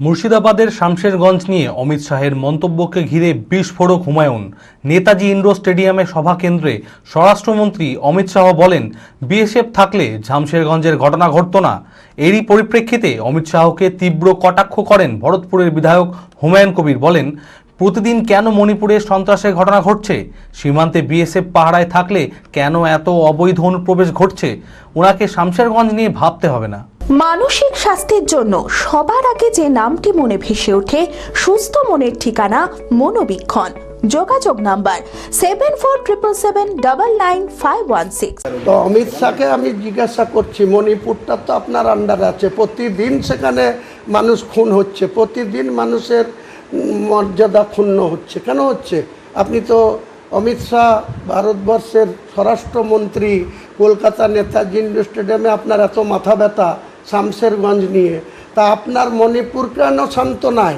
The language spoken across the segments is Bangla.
মুর্শিদাবাদের শামশেরগঞ্জ নিয়ে অমিত শাহের মন্তব্যকে ঘিরে বিস্ফোরক হুমায়ুন। নেতাজি ইন্ডোর স্টেডিয়ামে সভা কেন্দ্রে স্বরাষ্ট্রমন্ত্রী অমিত শাহ বলেন, বিএসএফ থাকলে ঝামশেরগঞ্জের ঘটনা ঘটত না। এরই পরিপ্রেক্ষিতে অমিত শাহকে তীব্র কটাক্ষ করেন ভরতপুরের বিধায়ক হুমায়ুন কবির। বলেন, প্রতিদিন কেন মণিপুরে সন্ত্রাসের ঘটনা ঘটছে? সীমান্তে বিএসএফ পাহারায় থাকলে কেন এত অবৈধ অনুপ্রবেশ ঘটছে? ওনাকে শামশেরগঞ্জ নিয়ে ভাবতে হবে না। মানসিক স্বাস্থ্যের জন্য সবার আগে যে নামটি মনে ভেসে ওঠে, সুস্থ মনের ঠিকানা মনোবীক্ষণ। যোগাযোগ number seven four triple seven double nine five one six তো অমিত শাহকে আমি জিজ্ঞাসা করছি, মণিপুরটা তো আপনার আন্ডারে আছে, প্রতিদিন সেখানে মানুষ খুন হচ্ছে, প্রতিদিন মানুষের মর্যাদা ক্ষুণ্ণ হচ্ছে, কেন হচ্ছে? আপনি তো অমিত শাহ ভারতবর্ষের স্বরাষ্ট্রমন্ত্রী, কলকাতা নেতাজি স্টেডিয়ামে আপনার এত মাথা ব্যথা শামশেরগঞ্জ নিয়ে। তা আপনার মণিপুর কেন শান্ত নাই?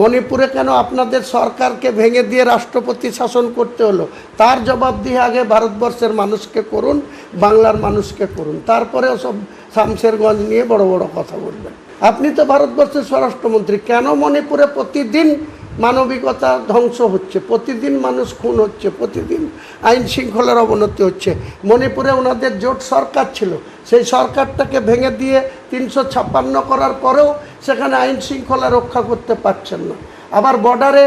মণিপুরে কেন আপনাদের সরকারকে ভেঙে দিয়ে রাষ্ট্রপতি শাসন করতে হলো? তার জবাব দিয়ে আগে ভারতবর্ষের মানুষকে করুন, বাংলার মানুষকে করুন। তারপরে ওসব শামসেরগঞ্জ নিয়ে বড় বড় কথা বলবেন। আপনি তো ভারতবর্ষের স্বরাষ্ট্রমন্ত্রী, কেন মণিপুরে প্রতিদিন মানবিকতা ধ্বংস হচ্ছে, প্রতিদিন মানুষ খুন হচ্ছে, প্রতিদিন আইন শৃঙ্খলার অবনতি হচ্ছে। মণিপুরে ওনাদের জোট সরকার ছিল, সেই সরকারটাকে ভেঙে দিয়ে তিনশো ছাপ্পান্ন করার পরেও সেখানে আইন শৃঙ্খলা রক্ষা করতে পারছেন না। আবার বর্ডারে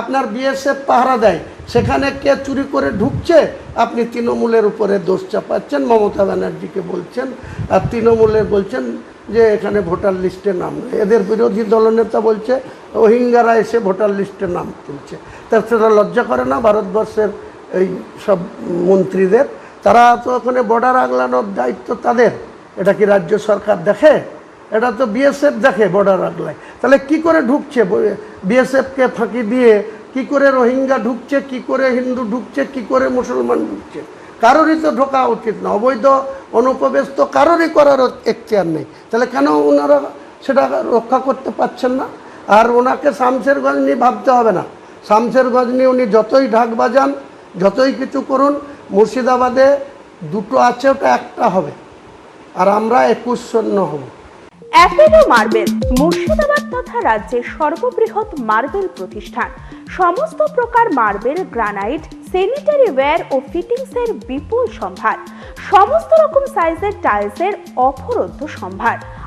আপনার বিএসএফ পাহারা দেয়, সেখানে কে চুরি করে ঢুকছে, আপনি তৃণমূলের উপরে দোষ চাপাচ্ছেন, মমতা ব্যানার্জিকে বলছেন, আর তৃণমূলের বলছেন যে এখানে ভোটার লিস্টে নাম এদের বিরোধী দলনেতা বলছে রোহিঙ্গারা এসে ভোটার লিস্টে নাম তুলছে। তা সেটা লজ্জা করে না ভারতবর্ষের এই সব মন্ত্রীদের? তারা তো ওখানে বর্ডার আগলানোর দায়িত্ব তাদের। এটা কি রাজ্য সরকার দেখে? এটা তো বিএসএফ দেখে বর্ডার আগলায় তাহলে কি করে ঢুকছে? বিএসএফকে ফাঁকি দিয়ে কি করে রোহিঙ্গা ঢুকছে, কি করে হিন্দু ঢুকছে, কি করে মুসলমান ঢুকছে? কারোরই তো ঢোকা উচিত না। অবৈধ অনুপ্রবেশ তো কারোরই করার এখতিয়ার নেই। তাহলে কেন ওনারা সেটা রক্ষা করতে পারছেন না? আর ওনাকে শামশেরগঞ্জ নিয়ে ভাবতে হবে না। শামশেরগঞ্জ নিয়ে উনি যতই ঢাক বাজান, যতই কিছু করুন, মুর্শিদাবাদে দুটো আছে, ওটা একটা হবে। আর আমরা একুশ শূন্য হব। অ্যাপেলো মার্বেল, মুর্শিদাবাদ তথা রাজ্যের সর্ববৃহৎ মার্বেল প্রতিষ্ঠান। সমস্ত প্রকার মার্বেল, গ্রানাইট স্যানিটারি ওয়্যার ও ফিটিংসের বিপুল সম্ভার। সমস্ত রকম সাইজের টাইলসের অপরোধ্য সম্ভার।